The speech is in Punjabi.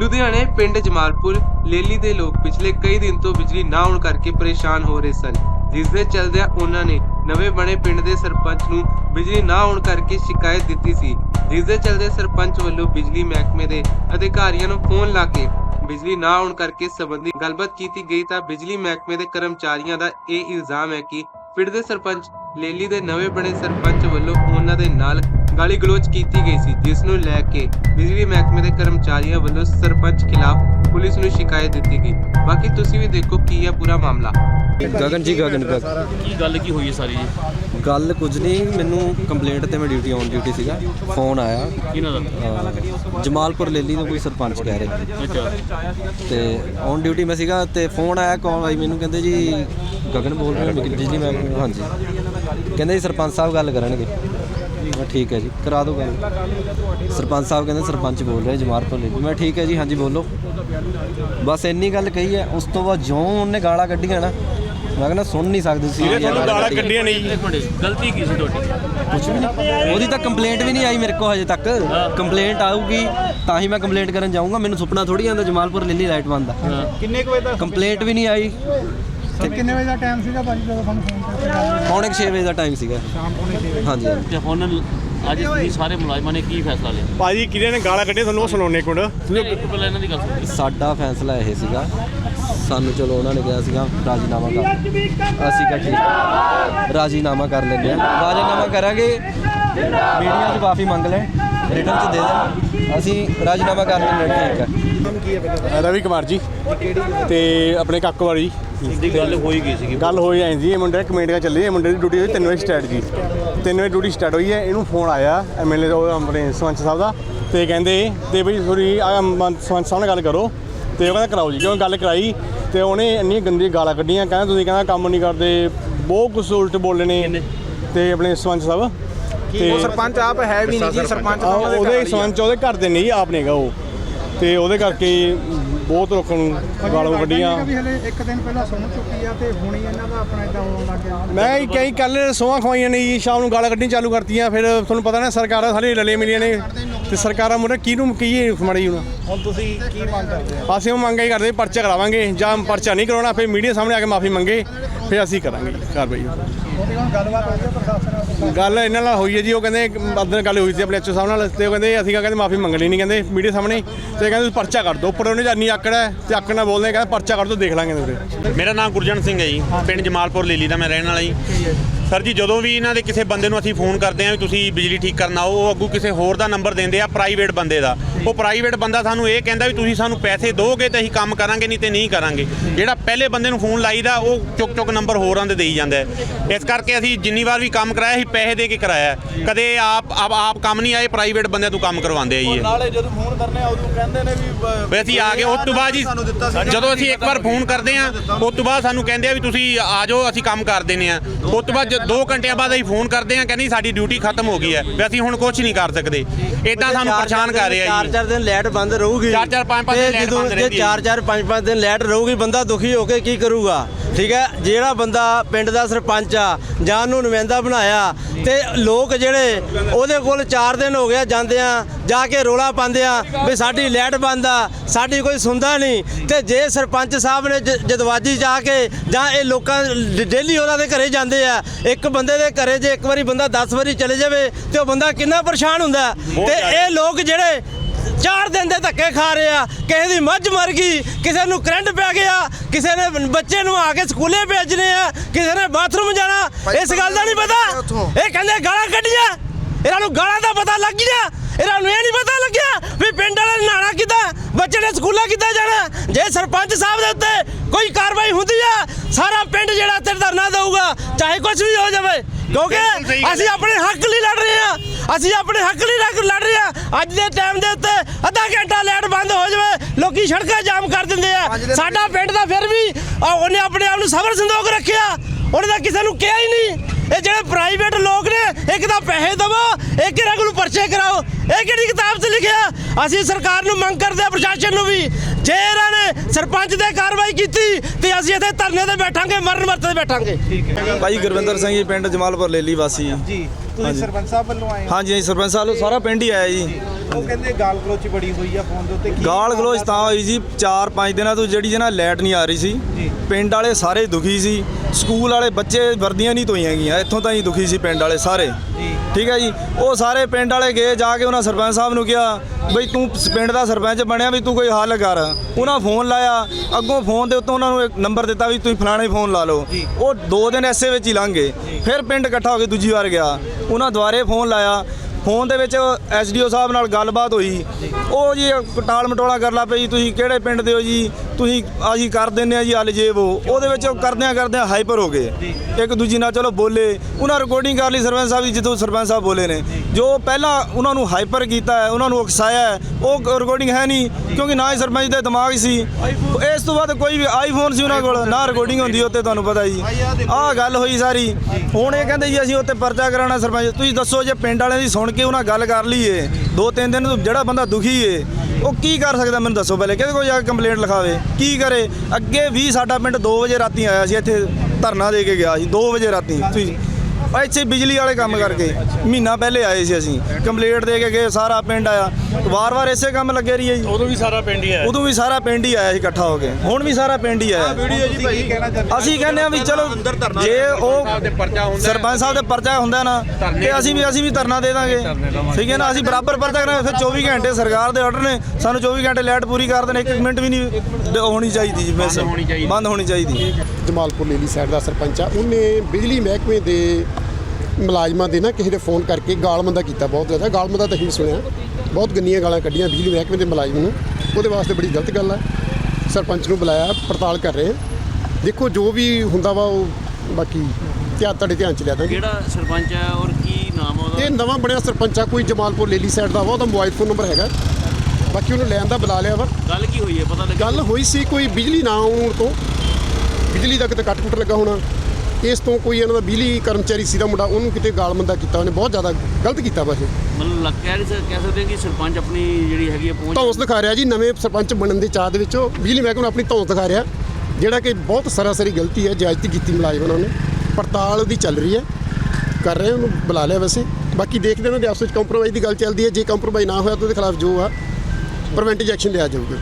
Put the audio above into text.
ਲੁਧਿਆਣੇ ਪਿੰਡ ਜਮਾਲਪੁਰ, ਲੇਲੀ ਦੇ ਲੋਕ ਪਿਛਲੇ ਕਈ ਦਿਨ ਤੋਂ ਬਿਜਲੀ ਨਾ ਆਉਣ ਕਰਕੇ ਪਰੇਸ਼ਾਨ ਹੋ ਰਹੇ ਸਨ। ਜਿਸ ਦੇ ਚਲਦਿਆਂ ਉਹਨਾਂ ਨੇ ਨਵੇਂ ਬਣੇ ਪਿੰਡ ਦੇ ਸਰਪੰਚ ਨੂੰ ਬਿਜਲੀ ਨਾ ਆਉਣ ਕਰਕੇ ਸ਼ਿਕਾਇਤ ਦਿੱਤੀ ਸੀ। ਜਿਸ ਦੇ ਚਲਦੇ ਸਰਪੰਚ ਵੱਲੋਂ ਬਿਜਲੀ ਮਹਿਕਮੇ ਦੇ ਅਧਿਕਾਰੀਆਂ ਨੂੰ ਫੋਨ ਲਾ ਕੇ ਬਿਜਲੀ ਨਾ ਆਉਣ ਕਰਕੇ ਸੰਬੰਧੀ ਗੱਲਬਾਤ ਕੀਤੀ ਗਈ ਤਾਂ ਬਿਜਲੀ ਮਹਿਕਮੇ ਦੇ ਕਰਮਚਾਰੀਆਂ ਦਾ ਇਹ ਇਲਜ਼ਾਮ ਹੈ ਕਿ ਪਿੰਡ ਦੇ ਸਰਪੰਚ, ਲੇਲੀ ਦੇ ਨਵੇਂ ਬਣੇ ਸਰਪੰਚ ਵੱਲੋਂ ਉਹਨਾਂ ਦੇ ਨਾਲ ਗਾਲੀ ਗਲੋਚ ਕੀਤੀ ਗਈ ਸੀ ਜਿਸ ਨੂੰ ਲੈ ਕੇ ਬਿਜਲੀ ਮਹਿਕਮੇ ਦੇ ਕਰਮਚਾਰੀਆਂ ਵੱਲੋਂ ਸਰਪੰਚ ਖਿਲਾਫ ਪੁਲਿਸ ਨੂੰ ਸ਼ਿਕਾਇਤ ਦਿੱਤੀ ਗਈ। ਬਾਕੀ ਤੁਸੀਂ ਵੀ ਦੇਖੋ ਕੀ ਹੈ ਪੂਰਾ ਮਾਮਲਾ। ਗਗਨ ਜੀ ਗਗਨ ਗਗਨ ਕੀ ਗੱਲ ਕੀ ਹੋਈ ਹੈ ਸਾਰੀ ਜੀ? ਗੱਲ ਕੁਝ ਨਹੀਂ ਮੈਨੂੰ ਕੰਪਲੇਂਟ ਤੇ ਮੈਂ ਡਿਊਟੀ ਔਨ ਡਿਊਟੀ ਸੀਗਾ ਫੋਨ ਆਇਆ। ਕਿਹਨਾਂ ਦਾ? ਜਮਾਲਪੁਰ ਲੇਲੀ ਤੋਂ ਕੋਈ ਸਰਪੰਚ ਕਹਿ ਰਹੇ ਅੱਛਾ। ਤੇ ਔਨ ਡਿਊਟੀ ਮੈਂ ਸੀਗਾ ਤੇ ਫੋਨ ਆਇਆ ਕਾਲ ਆਈ ਮੈਨੂੰ ਕਹਿੰਦੇ ਜੀ ਗਗਨ ਬੋਲ ਰਹੇ ਬਿਜਲੀ ਮੈਂ ਹਾਂਜੀ। ਕਹਿੰਦੇ ਜੀ ਸਰਪੰਚ ਸਾਹਿਬ ਗੱਲ ਕਰਨਗੇ। ਮੈਂ ਠੀਕ ਹੈ ਜੀ ਕਰਾ ਦਿਓ ਗੱਲ। ਸਰਪੰਚ ਸਾਹਿਬ ਕਹਿੰਦੇ ਸਰਪੰਚ ਬੋਲ ਰਹੇ ਜਮਾਲਪੁਰ ਲੇਲੀ ਮੈਂ ਠੀਕ ਹੈ ਜੀ ਹਾਂਜੀ ਬੋਲੋ। ਬਸ ਇੰਨੀ ਗੱਲ ਕਹੀ ਹੈ ਉਸ ਤੋਂ ਬਾਅਦ ਜਿਉਂ ਉਹਨੇ ਗਾਲਾਂ ਕੱਢੀਆਂ ਨਾ ਮੈਂ ਕਹਿੰਦਾ ਸੁਣ ਨਹੀਂ ਸਕਦੇ ਸੀ ਤੁਹਾਨੂੰ ਗਾਲਾਂ ਕੱਢੀਆਂ ਨਹੀਂ। ਜੀ ਇੱਕ ਮਿੰਟ ਗਲਤੀ ਕੀ ਸੀ ਤੁਹਾਡੀ? ਕੁਝ ਵੀ ਨਹੀਂ। ਉਹਦੀ ਤਾਂ ਕੰਪਲੇਂਟ ਵੀ ਨਹੀਂ ਆਈ ਮੇਰੇ ਕੋਲ ਹਜੇ ਤੱਕ। ਕੰਪਲੇਂਟ ਆਊਗੀ ਤਾਂ ਹੀ ਮੈਂ ਕੰਪਲੇਂਟ ਕਰਨ ਜਾਊਂਗਾ। ਮੈਨੂੰ ਸੁਪਨਾ ਥੋੜੀ ਆਉਂਦਾ ਜਮਾਲਪੁਰ ਲਿੱਲੀ ਲਾਈਟ ਬੰਦ ਦਾ। ਕਿੰਨੇ ਕੁ ਵਜੇ ਦਾ ਕੰਪਲੇਂਟ ਵੀ ਨਹੀਂ ਆਈ। ਤੇ ਕਿੰਨੇ ਵਜੇ ਦਾ ਟਾਈਮ ਸੀਗਾ ਭਾਜੀ ਜਦੋਂ ਤੁਹਾਨੂੰ ਫੋਨ ਗੱਲ ਪੌਣੇ 6 ਵਜੇ ਦਾ ਟਾਈਮ ਸੀਗਾ। ਸ਼ਾਮ ਪੌਣੇ ਛੇ ਵਜੇ। ਹਾਂਜੀ। ਤੇ ਹੁਣ ਅੱਜ ਤੁਸੀਂ ਸਾਰੇ ਮੁਲਾਜ਼ਮਾਂ ਨੇ ਕੀ ਫੈਸਲਾ ਲਿਆ? ਭਾਜੀ ਕਿਹਦੇ ਨੇ ਗਾਲਾਂ ਕੱਢੀਆਂ ਤੁਹਾਨੂੰ ਉਹ ਸੁਣਾਉਣੇ ਕੁੰਡ ਪਹਿਲਾਂ ਇਹਨਾਂ ਦੀ ਗੱਲ ਸੁਣੋ। ਸਾਡਾ ਫੈਸਲਾ ਇਹ ਸੀਗਾ ਸਾਨੂੰ ਚਲੋ ਉਹਨਾਂ ਨੇ ਕਿਹਾ ਸੀਗਾ ਰਾਜੀਨਾਮਾ ਕਰ। ਅਸੀਂ ਕਿਹਾ ਠੀਕ ਰਾਜੀਨਾਮਾ ਕਰ ਲੈਂਦੇ ਆ। ਰਾਜੀਨਾਮਾ ਕਰਾਂਗੇ। ਮੀਡੀਆ 'ਚ ਮਾਫੀ ਮੰਗ ਲੈ ਰਿਟਰਨ 'ਚ ਦੇ ਦੇਣ। ਅਸੀਂ ਰਾਜੀਨਾਮਾ ਕਰ ਲੈਂਦੇ ਹਾਂ, ਠੀਕ ਹੈ ਰਵੀ ਕੁਮਾਰ ਜੀ। ਤੇ ਆਪਣੇ ਕੱਕ ਵਾਲੀ ਦੀ ਗੱਲ ਹੋਈ ਗਈ ਸੀਗੀ। ਗੱਲ ਹੋਈ ਐਂ ਜੀ ਇਹ ਮੁੰਡੇ ਕਮੇਟੀਆਂ ਚੱਲੀ ਇਹ ਮੁੰਡੇ ਦੀ ਡਿਊਟੀ ਹੋਈ 3 ਵਜੇ ਸਟਾਰਟ ਜੀ। 3 ਵਜੇ ਡਿਊਟੀ ਸਟਾਰਟ ਹੋਈ ਹੈ ਇਹਨੂੰ ਫੋਨ ਆਇਆ ਐਮਐਲਏ ਦਾ ਉਹ ਆਪਣੇ ਸਰਪੰਚ ਸਾਹਿਬ ਦਾ ਤੇ ਕਹਿੰਦੇ ਤੇ ਬਈ ਥੋੜੀ ਸਰਪੰਚ ਸਾਹਿਬ ਨਾਲ ਗੱਲ ਕਰੋ। ਤੇ ਉਹ ਕਹਿੰਦਾ ਕਰਾਓ ਜੀ ਕਿਉਂ ਗੱਲ ਕਰਾਈ ਤੇ ਉਹਨੇ ਇੰਨੀ ਗੰਦੀ ਗਾਲਾਂ ਕੱਢੀਆਂ ਕਹਿੰਦਾ ਤੁਸੀਂ ਕਹਿੰਦਾ ਕੰਮ ਨਹੀਂ ਕਰਦੇ ਬਹੁਤ ਕੁਝ ਉਲਟ ਬੋਲੇ ਨੇ। ਤੇ ਆਪਣੇ ਸਰਪੰਚ ਸਾਹਿਬ ਤੇ ਉਹ ਸਰਪੰਚ ਆਪ ਹੈ ਵੀ ਨਹੀਂ ਜੀ ਸਰਪੰਚ ਉਹਦੇ ਸਰਪੰਚ ਉਹਦੇ ਘਰ ਦੇ ਨਹੀਂ ਆਪ ਨੇਗਾ ਉਹ। ਤੇ ਉਹਦੇ ਕਰਕੇ ਬਹੁਤ ਲੋਕਾਂ ਨੂੰ ਗਾਲਾਂ ਕੱਢੀਆਂ ਵੀ ਹਲੇ ਇੱਕ ਦਿਨ ਪਹਿਲਾਂ ਸੁਣ ਚੁੱਕੀ ਆ ਤੇ ਹੁਣੀ ਇਹਨਾਂ ਦਾ ਆਪਣਾ ਇਦਾਂ ਹੋਣ ਲੱਗ ਗਿਆ। ਮੈਂ ਕਿਹਾ ਕਈ ਕੱਲ ਸੋਹਾਂ ਖਵਾਈਆਂ ਨੇ ਜੀ ਸ਼ਾਮ ਨੂੰ ਗਾਲਾਂ ਕੱਢਣੀ ਚਾਲੂ ਕਰਤੀਆਂ ਫਿਰ ਤੁਹਾਨੂੰ ਪਤਾ ਨਾ ਸਰਕਾਰਾਂ ਸਾਰੀਆਂ ਰਲੇ ਮਿਲੀਆਂ ਨੇ। ਤੇ ਸਰਕਾਰਾਂ ਮੁਰੇ ਕਿਹਨੂੰ ਕਹੀਏ ਮਾੜੀ ਹੁਣ ਹੁਣ ਤੁਸੀਂ ਕੀ ਮੰਗ ਕਰਦੇ ਆ ਅਸੀਂ ਉਹ ਮੰਗਾਂ ਹੀ ਕਰਦੇ ਪਰਚਾ ਕਰਾਵਾਂਗੇ ਜਾਂ ਪਰਚਾ ਨਹੀਂ ਕਰਾਉਣਾ ਫਿਰ ਮੀਡੀਆ ਸਾਹਮਣੇ ਆ ਕੇ ਮਾਫੀ ਮੰਗੇ ਫਿਰ ਅਸੀਂ ਕਰਾਂਗੇ ਕਾਰਵਾਈ। ਹੈ ਗੱਲ ਇਹਨਾਂ ਨਾਲ ਹੋਈ ਹੈ ਜੀ ਉਹ ਕਹਿੰਦੇ ਅੱਧਰ ਗੱਲ ਹੋਈ ਸੀ ਆਪਣੇ ਐਚਓ ਸਾਹਿਬ ਨਾਲ ਤੇ ਉਹ ਕਹਿੰਦੇ ਅਸੀਂ ਕਹਿੰਦੇ ਮਾਫੀ ਮੰਗਣੀ ਨਹੀਂ ਕਹਿੰਦੇ ਮੀਡੀਆ ਸਾਹਮਣੇ ਤੇ ਕਹਿੰਦੇ ਤੁਸੀਂ ਪਰਚਾ ਕਰ ਦਿਓ ਉੱਪਰ ਉਹਨੇ ਜਾਨੀ ਆਕੜ ਹੈ ਤੇ ਆਕੜ ਨਾਲ ਬੋਲਦੇ ਕਹਿੰਦੇ ਪਰਚਾ ਕਰ ਦਿਓ ਦੇਖ ਲਾਂਗੇ ਉਹਦੇ ਮੇਰਾ ਨਾਮ ਗੁਰਜਨ ਸਿੰਘ ਹੈ ਜੀ ਪਿੰਡ ਜਮਾਲਪੁਰ ਲੇਲੀ ਦਾ ਮੈਂ ਰਹਿਣ ਵਾਲਾ ਜੀ। ਸਰ ਜੀ, ਜਦੋਂ ਵੀ ਇਹਨਾਂ ਦੇ ਕਿਸੇ ਬੰਦੇ ਨੂੰ ਅਸੀਂ ਫੋਨ ਕਰਦੇ ਹਾਂ ਵੀ ਤੁਸੀਂ ਬਿਜਲੀ ਠੀਕ ਕਰਨ ਆਓ, ਉਹ ਅੱਗੂ ਕਿਸੇ ਹੋਰ ਦਾ ਨੰਬਰ ਦਿੰਦੇ ਆ ਪ੍ਰਾਈਵੇਟ ਬੰਦੇ ਦਾ। ਉਹ ਪ੍ਰਾਈਵੇਟ ਬੰਦਾ ਸਾਨੂੰ ਇਹ ਕਹਿੰਦਾ ਵੀ ਤੁਸੀਂ ਸਾਨੂੰ ਪੈਸੇ ਦੋਗੇ ਤੇ ਅਸੀਂ ਕੰਮ ਕਰਾਂਗੇ ਨਹੀਂ ਤੇ ਨਹੀਂ ਕਰਾਂਗੇ। ਜਿਹੜਾ ਪਹਿਲੇ ਬੰਦੇ ਨੂੰ ਫੋਨ ਲਾਈਦਾ ਉਹ ਚੁੱਕ ਚੁੱਕ ਨੰਬਰ ਹੋਰਾਂ ਦੇ ਦੇਈ ਜਾਂਦਾ। ਇਸ ਕਰਕੇ ਅਸੀਂ ਜਿੰਨੀ ਵਾਰ ਵੀ ਕੰਮ ਕਰਾਇਆ ਅਸੀਂ ਪੈਸੇ ਦੇ ਕੇ ਕਰਾਇਆ। ਕਦੇ ਆਪ ਆਪ ਆਪ ਕੰਮ ਨਹੀਂ ਆਏ ਪ੍ਰਾਈਵੇਟ ਬੰਦਿਆਂ ਤੋਂ ਕੰਮ ਕਰਵਾਉਂਦੇ ਆ ਜੀ ਨਾਲੇ ਜਦੋਂ ਫੋਨ ਕਰਨੇ ਆ ਉਦੋਂ ਕਹਿੰਦੇ ਨੇ ਵੀ ਅਸੀਂ ਆ ਗਏ ਉਸ ਤੋਂ ਬਾਅਦ ਜੀ ਜਦੋਂ ਅਸੀਂ ਇੱਕ ਵਾਰ ਫੋਨ ਕਰਦੇ ਆ ਉਸ ਤੋਂ ਬਾਅਦ ਸਾਨੂੰ ਕਹਿੰਦੇ ਆ ਵੀ ਤੁਸੀਂ ਆ ਜਾਓ ਅਸੀਂ ਕੰਮ ਕਰ ਦਿੰਨੇ ਆ ਉਸ ਤੋਂ ਬਾਅਦ 2 ਘੰਟਿਆਂ ਬਾਅਦ ਅਸੀਂ ਫੋਨ ਕਰਦੇ ਆ ਕਹਿੰਦੀ ਸਾਡੀ ਡਿਊਟੀ ਖਤਮ ਹੋ ਗਈ ਹੈ ਵੀ ਅਸੀਂ ਹੁਣ ਕੁਝ ਨਹੀਂ ਕਰ ਸਕਦੇ। ਇਦਾਂ ਸਾਨੂੰ ਪਰੇਸ਼ਾਨ ਕਰ ਰਹੇ ਜੀ। ਚਾਰ ਦਿਨ ਲਾਈਟ ਬੰਦ ਰਹੂਗੀ। ਚਾਰ ਚਾਰ, ਪੰਜ ਪੰਜ ਤੇ ਦਿਨ ਲਾਈਟ ਜਦੋਂ ਬੰਦ ਜੇ ਰਹਿੰਦੀ ਹੈ ਚਾਰ ਚਾਰ ਪੰਜ ਪੰਜ ਦਿਨ ਲਾਈਟ ਰਹੂਗੀ ਬੰਦਾ ਦੁਖੀ ਹੋ ਕੇ ਕੀ ਕਰੂਗਾ? ਠੀਕ ਹੈ? ਜਿਹੜਾ ਬੰਦਾ ਪਿੰਡ ਦਾ ਸਰਪੰਚ ਆ ਜਾਂ ਉਹਨੂੰ ਨੁਮਾਇੰਦਾ ਬਣਾਇਆ ਤੇ ਲੋਕ ਜਿਹੜੇ ਉਹਦੇ ਕੋਲ 4 ਦਿਨ ਹੋ ਗਿਆ ਜਾਂਦੇ ਆ ਜਾ ਕੇ ਰੋਲਾ ਪਾਉਂਦੇ ਆ ਵੀ ਸਾਡੀ ਲਾਈਟ ਬੰਦ ਆ ਸਾਡੀ ਕੋਈ ਸੁਣਦਾ ਨਹੀਂ। ਤੇ ਜੇ ਸਰਪੰਚ ਸਾਹਿਬ ਨੇ ਜ- ਜਦਵਾਜੀ ਜਾ ਕੇ ਜਾਂ ਇਹ ਲੋਕਾਂ ਡੇਲੀ ਉਹਨਾਂ ਦੇ ਘਰੇ ਜਾਂਦੇ ਆ ਇੱਕ ਬੰਦੇ ਦੇ ਘਰੇ ਜੇ ਇੱਕ ਵਾਰੀ ਬੰਦਾ 10 ਵਾਰੀ ਚਲੇ ਜਾਵੇ ਤੇ ਉਹ ਬੰਦਾ ਕਿੰਨਾ ਪਰੇਸ਼ਾਨ ਹੁੰਦਾ। ਹੈ। ਤੇ ਇਹ ਲੋਕ ਜਿਹੜੇ ਚਾਰ ਦਿਨ ਦੇ ਧੱਕੇ ਖਾ ਰਹੇ ਆ ਕਿਸੇ ਦੀ ਮੱਝ ਮਰ ਗਈ ਕਿਸੇ ਨੂੰ ਕਰੰਟ ਪੈ ਗਿਆ ਕਿਸੇ ਨੇ ਬੱਚੇ ਨੂੰ ਆ ਕੇ ਸਕੂਲੇ ਭੇਜਣੇ ਆ ਕਿਸੇ ਨੇ ਬਾਥਰੂਮ ਜਾਣਾ ਇਸ ਗੱਲ ਦਾ ਨਹੀਂ ਪਤਾ। ਇਹ ਕਹਿੰਦੇ ਗਾਲਾਂ ਕੱਢੀਆਂ। ਇਹਨਾਂ ਨੂੰ ਗਾਲਾਂ ਦਾ ਪਤਾ ਲੱਗ ਗਿਆ। ਇਹਨਾਂ ਨੂੰ ਇਹ ਨਹੀਂ ਪਤਾ ਲੱਗਿਆ ਵੀ ਪਿੰਡ ਵਾਲੇ ਨਹਾਣਾ ਕਿੱਦਾਂ ਬੱਚੇ ਨੇ ਸਕੂਲਾਂ ਕਿੱਦਾਂ ਜਾਣਾ। ਜੇ ਸਰਪੰਚ ਸਾਹਿਬ ਦੇ ਉੱਤੇ ਕੋਈ ਕਾਰਵਾਈ ਹੁੰਦੀ ਆ ਸਾਰਾ ਪਿੰਡ ਜਿਹੜਾ ਤੇ ਧਰਨਾ ਦੇਊਗਾ ਚਾਹੇ ਕੁਝ ਵੀ ਹੋ ਜਾਵੇ। ਕਿਉਂਕਿ ਅਸੀਂ ਆਪਣੇ ਹੱਕ ਲਈ ਲੜ ਰਹੇ ਆ ਅਸੀਂ ਆਪਣੇ ਹੱਕ ਲਈ ਲੜ- ਰਹੇ ਆ ਅੱਜ ਦੇ ਟਾਈਮ ਦੇ ਉੱਤੇ ਅੱਧਾ ਘੰਟਾ ਲਾਈਟ ਬੰਦ ਹੋ ਜਾਵੇ ਲੋਕੀ ਸੜਕਾਂ ਜਾਮ ਕਰ ਦਿੰਦੇ ਆ। ਸਾਡਾ ਪਿੰਡ ਦਾ ਫਿਰ ਵੀ ਉਹਨੇ ਆਪਣੇ ਆਪ ਨੂੰ ਸਬਰ ਸੰਦੋਖ ਰੱਖਿਆ। ਉਹਨੇ ਤਾਂ ਕਿਸੇ ਨੂੰ ਕਿਹਾ ਹੀ ਨਹੀਂ। ਇਹ ਜਿਹੜੇ ਪ੍ਰਾਈਵੇਟ ਲੋਕ ਨੇ ਇੱਕ ਤਾਂ ਪੈਸੇ ਦਵੋ ਇਹ ਕਿਹੜਾ ਕੋਲ ਪਰਚੇ ਕਰਾਓ। ਇਹ ਕਿਹੜੀ 'ਚ ਲਿਖਿਆ ਅਸੀਂ ਸਰਕਾਰ ਨੂੰ ਮੰਗ ਕਰਦੇ ਆ ਪ੍ਰਸ਼ਾਸਨ ਨੂੰ ਵੀ ਜੇ ਇਹਨਾਂ ਨੇ ਸਰਪੰਚ ਤੇ ਕਾਰਵਾਈ ਕੀਤੀ ਤੇ ਅਸੀਂ ਇੱਥੇ ਧਰਨੇ ਤੇ ਬੈਠਾਂਗੇ ਮਰਨ ਮਰਤੇ ਤੇ ਬੈਠਾਂਗੇ। ਭਾਈ ਗੁਰਵਿੰਦਰ ਸਿੰਘ ਜੀ ਪਿੰਡ ਜਮਾਲਪੁਰ ਲੇਲੀ ਵਾਸੀ ਆ। ਜੀ ਤੁਸੀਂ। ਸਰਪੰਚ ਸਾਹਿਬ ਵੱਲੋਂ ਆਏ ਹੋ? ਹਾਂਜੀ ਹਾਂਜੀ ਸਰਪੰਚ ਸਾਹਿਬ ਨੂੰ ਸਾਰਾ ਪਿੰਡ ਹੀ ਆਇਆ ਜੀ। ਉਹ ਕਹਿੰਦੇ ਗਾਲ ਗਲੋਚ ਬੜੀ ਹੋਈ ਆ ਫੋਨ ਦੇ ਉੱਤੇ। ਕੀ ਗਾਲ ਗਲੋਚ ਤਾਂ ਹੋਈ ਜੀ 4-5 ਦਿਨਾਂ ਤੋਂ ਜਿਹੜੀ ਜਨਾ ਲਾਈਟ ਨਹੀਂ ਆ ਰਹੀ ਸੀ। ਪਿੰਡ ਵਾਲੇ ਸਾਰੇ ਦੁਖੀ ਸੀ। ਸਕੂਲ ਵਾਲੇ ਬੱਚੇ ਵਰਦੀਆਂ ਨਹੀਂ ਧੋਈਆਂ ਗਈਆਂ ਇੱਥੋਂ ਤਾਂ ਹੀ ਦੁਖੀ ਸੀ ਪਿੰਡ ਵਾਲੇ ਸਾਰੇ। ਠੀਕ ਹੈ ਜੀ? ਉਹ ਸਾਰੇ ਪਿੰਡ ਵਾਲੇ ਗਏ ਜਾ ਕੇ ਉਹਨਾਂ ਸਰਪੰਚ ਸਾਹਿਬ ਨੂੰ ਕਿਹਾ ਬਈ ਤੂੰ ਪਿੰਡ ਦਾ ਸਰਪੰਚ ਬਣਿਆ ਵੀ ਤੂੰ ਕੋਈ ਹੱਲ ਕਰ। ਉਹਨਾਂ ਫੋਨ ਲਾਇਆ ਅੱਗੋਂ ਫੋਨ ਦੇ ਉੱਤੋਂ ਉਹਨਾਂ ਨੂੰ ਇੱਕ ਨੰਬਰ ਦਿੱਤਾ ਵੀ ਤੁਸੀਂ ਫਲਾਣੇ ਫੋਨ ਲਾ ਲਓ। ਉਹ ਦੋ ਦਿਨ ਐਸੇ ਵਿੱਚ ਹੀ ਲੰਘ ਗਏ। ਫਿਰ ਪਿੰਡ ਇਕੱਠਾ ਹੋ ਕੇ ਦੂਜੀ ਵਾਰ ਗਿਆ। ਉਹਨਾਂ ਦੁਬਾਰੇ ਫੋਨ ਲਾਇਆ। ਫੋਨ ਦੇ ਵਿੱਚ ਐਸਡੀਓ ਸਾਹਿਬ ਨਾਲ ਗੱਲਬਾਤ ਹੋਈ। ਉਹ ਜੀ ਟਾਲ ਮਟੋਲਾ ਕਰ ਲਾ ਪਈ ਤੁਸੀਂ ਕਿਹੜੇ ਪਿੰਡ ਦੇ ਹੋ ਜੀ? ਤੁਸੀਂ ਅਸੀਂ ਕਰ ਦਿੰਨੇ ਆ ਜੀ ਹਲ ਜੇ ਉਹ। ਉਹਦੇ ਵਿੱਚ ਉਹ ਕਰਦਿਆਂ ਕਰਦਿਆਂ ਹਾਈਪਰ ਹੋ ਗਏ। ਇੱਕ ਦੂਜੀ ਨਾਲ ਚਲੋ ਬੋਲੇ। ਉਹਨਾਂ ਰਿਕਾਰਡਿੰਗ ਕਰ ਲਈ ਸਰਪੰਚ ਸਾਹਿਬ ਦੀ ਜਿੱਦੋਂ ਸਰਪੰਚ ਸਾਹਿਬ ਬੋਲੇ ਨੇ। ਜੋ ਪਹਿਲਾਂ ਉਹਨਾਂ ਨੂੰ ਹਾਈਪਰ ਕੀਤਾ ਹੈ, ਉਹਨਾਂ ਨੂੰ ਉਕਸਾਇਆ ਉਹ ਰਿਕਾਰਡਿੰਗ ਹੈ ਨਹੀਂ, ਕਿਉਂਕਿ ਨਾ ਹੀ ਸਰਪੰਚ ਦੇ ਦਿਮਾਗ ਸੀ। ਇਸ ਤੋਂ ਬਾਅਦ ਕੋਈ ਵੀ ਆਈਫੋਨ ਸੀ ਉਹਨਾਂ ਕੋਲ, ਨਾ ਰਿਕਾਰਡਿੰਗ ਹੁੰਦੀ ਉੱਤੇ ਤੁਹਾਨੂੰ ਪਤਾ ਜੀ। ਆਹ ਗੱਲ ਹੋਈ ਸਾਰੀ। ਹੁਣ ਇਹ ਕਹਿੰਦੇ ਜੀ, ਅਸੀਂ ਉੱਤੇ ਪਰਚਾ ਕਰਾਉਣਾ ਸਰਪੰਚ। ਤੁਸੀਂ ਦੱਸੋ ਜੇ ਪਿੰਡ ਵਾਲਿਆਂ ਦੀ ਸੁਣ ਕੇ ਉਹਨਾਂ ਗੱਲ ਕਰ ਲਈਏ, ਦੋ ਤਿੰਨ ਦਿਨ ਜਿਹੜਾ ਬੰਦਾ ਦੁਖੀ ਏ, ਉਹ ਕੀ ਕਰ ਸਕਦਾ ਮੈਨੂੰ ਦੱਸੋ ਪਹਿਲੇ ਕਿਹਦੇ ਕੋਲ ਜਾ ਕੇ ਕੰਪਲੇਂਟ ਲਿਖਾਵੇ, ਕੀ ਕਰੇ? ਅੱਗੇ ਵੀ ਸਾਡਾ ਪਿੰਡ 2 ਵਜੇ ਰਾਤੀ ਆਇਆ ਸੀ, ਇੱਥੇ ਧਰਨਾ ਦੇ ਕੇ ਗਿਆ ਸੀ 2 ਵਜੇ ਰਾਤੀ। ਤੁਸੀਂ ਆ ਇੱਥੇ ਬਿਜਲੀ ਵਾਲੇ ਕੰਮ ਕਰਕੇ। ਮਹੀਨਾ ਪਹਿਲੇ ਆਏ ਸੀ ਅਸੀਂ। ਕੰਪਲੇਂਟ ਦੇ ਕੇ ਗਏ ਸਾਰਾ ਪਿੰਡ ਆਇਆ। ਵਾਰ-ਵਾਰ ਇਸੇ ਕੰਮ ਲੱਗੇ ਰਹੀਏ ਜੀ। ਉਦੋਂ ਵੀ ਸਾਰਾ ਪਿੰਡ ਹੀ ਉਦੋਂ ਵੀ ਸਾਰਾ ਪਿੰਡ ਹੀ ਆਇਆ ਸੀ ਇਕੱਠਾ ਹੋ ਕੇ। ਹੁਣ ਵੀ ਸਾਰਾ ਪਿੰਡ ਹੀ ਆਇਆ। ਜੀ ਭਾਈ ਅਸੀਂ ਕਹਿੰਦੇ ਆ ਵੀ ਚਲੋ ਜੇ ਉਹ ਸਰਪੰਚ ਸਾਹਿਬ ਦੇ ਪਰਚਾ ਹੁੰਦਾ ਨਾ ਤੇ ਅਸੀਂ ਵੀ ਅਸੀਂ ਵੀ ਧਰਨਾ ਦੇ ਦਾਂਗੇ। ਠੀਕ ਹੈ ਨਾ? ਅਸੀਂ ਬਰਾਬਰ ਪਰਚਾ ਕਰਾਂਗੇ ਫਿਰ 24 ਘੰਟੇ ਸਰਕਾਰ ਦੇ ਆਰਡਰ ਨੇ। ਸਾਨੂੰ 24 ਘੰਟੇ ਲਾਈਟ ਪੂਰੀ ਕਰ ਦੇਣ ਇੱਕ ਮਿੰਟ ਵੀ ਨਹੀਂ ਹੋਣੀ ਚਾਹੀਦੀ ਜੀ। ਬੰਦ ਹੋਣੀ ਚਾਹੀਦੀ। ਜਮਾਲਪੁਰ ਲੇਲੀ ਸਾਈਡ ਦਾ ਸਰਪੰਚ ਆ। ਉਹਨੇ ਬਿਜਲੀ ਮਹਿਕਮੇ ਦੇ ਮੁਲਾਜ਼ਮਾਂ ਦੇ ਨਾ ਕਿਸੇ ਦੇ ਫੋਨ ਕਰਕੇ ਗਾਲਮੰਦਾ ਕੀਤਾ ਬਹੁਤ ਜ਼ਿਆਦਾ। ਗਾਲਮੰਦਾ ਤਾਂ ਹੀ ਸੁਣਿਆ। ਬਹੁਤ ਗੰਦੀਆਂ ਗਾਲਾਂ ਕੱਢੀਆਂ ਬਿਜਲੀ ਮਹਿਕਮੇ ਦੇ ਮੁਲਾਜ਼ਮ ਨੂੰ। ਉਹਦੇ ਵਾਸਤੇ ਬੜੀ ਗਲਤ ਗੱਲ ਆ। ਸਰਪੰਚ ਨੂੰ ਬੁਲਾਇਆ ਪੜਤਾਲ ਕਰ ਰਹੇ ਆ। ਦੇਖੋ ਜੋ ਵੀ ਹੁੰਦਾ ਵਾ ਉਹ ਬਾਕੀ ਧਿਆਨ ਤੁਹਾਡੇ ਧਿਆਨ ਚ ਲਿਆ ਦਾਂਗੇ। ਕਿਹੜਾ ਸਰਪੰਚ ਹੈ ਔਰ ਕੀ ਨਾਮ ਹੈ ਉਹਦਾ? ਇਹ ਨਵਾਂ ਬਣਿਆ ਸਰਪੰਚ ਆ ਕੋਈ ਜਮਾਲਪੁਰ ਲੇਲੀ ਸਾਈਡ ਦਾ ਵਾ ਉਹਦਾ ਮੋਬਾਈਲ ਫੋਨ ਨੰਬਰ ਹੈਗਾ। ਬਾਕੀ ਉਹਨੂੰ ਲੈਣ ਦਾ ਬੁਲਾ ਲਿਆ ਵਾ। ਗੱਲ ਕੀ ਹੋਈ ਹੈ ਪਤਾ ਲੱਗਿਆ ਗੱਲ ਹੋਈ ਸੀ ਕੋਈ ਬਿਜਲੀ ਨਾ ਆਉਣ ਤੋਂ। ਬਿਜਲੀ ਦਾ ਕਿਤੇ ਕੱਟ ਕੁੱਟ ਲੱਗਾ ਹੋਣਾ। ਇਸ ਤੋਂ ਕੋਈ ਇਹਨਾਂ ਦਾ ਬਿਜਲੀ ਕਰਮਚਾਰੀ ਸੀ ਦਾ ਮੁੰਡਾ ਉਹਨੂੰ ਕਿਤੇ ਗਾਲਮੰਦਾ ਕੀਤਾ ਉਹਨੇ ਬਹੁਤ ਜ਼ਿਆਦਾ ਗਲਤ ਕੀਤਾ ਵਾ ਇਹ। ਮਤਲਬ ਲੱਗ ਕਹਿ ਰਹੇ ਕਹਿ ਸਕਦੇ ਕਿ ਸਰਪੰਚ ਆਪਣੀ ਜਿਹੜੀ ਹੈਗੀ ਹੈ ਪਹੁੰਚ ਧੌਂਸ ਦਿਖਾ ਰਿਹਾ ਜੀ ਨਵੇਂ ਸਰਪੰਚ ਬਣਨ ਦੇ ਚਾਹ ਦੇ ਵਿੱਚ ਉਹ ਬਿਜਲੀ ਮਹਿਕਮੇ ਨੂੰ ਆਪਣੀ ਧੌਂਸ ਦਿਖਾ ਰਿਹਾ। ਜਿਹੜਾ ਕਿ ਬਹੁਤ ਸਰਾਸਰੀ ਗਲਤੀ ਹੈ ਜਾਇਜ਼ਤੀ ਕੀਤੀ ਮੁਲਾਜ਼ਮਾਂ ਨੇ। ਪੜਤਾਲ ਉਹਦੀ ਚੱਲ ਰਹੀ ਹੈ। ਕਰ ਰਹੇ ਉਹਨੂੰ ਬੁਲਾ ਲਿਆ ਵੈਸੇ। ਬਾਕੀ ਦੇਖਦੇ ਉਹਨਾਂ ਦੇ ਆਪਸ ਵਿੱਚ ਕੰਪਰੋਮਾਈਜ਼ ਦੀ ਗੱਲ ਚੱਲਦੀ ਹੈ। ਜੇ ਕੰਪਰੋਮਾਈਜ਼ ਨਾ ਹੋਇਆ ਤਾਂ ਉਹਦੇ ਖਿਲਾਫ ਜੋ ਆ ਪ੍ਰੀਵੈਂਟਿਵ ਐਕਸ਼ਨ ਲਿਆ ਜਾਊਗਾ।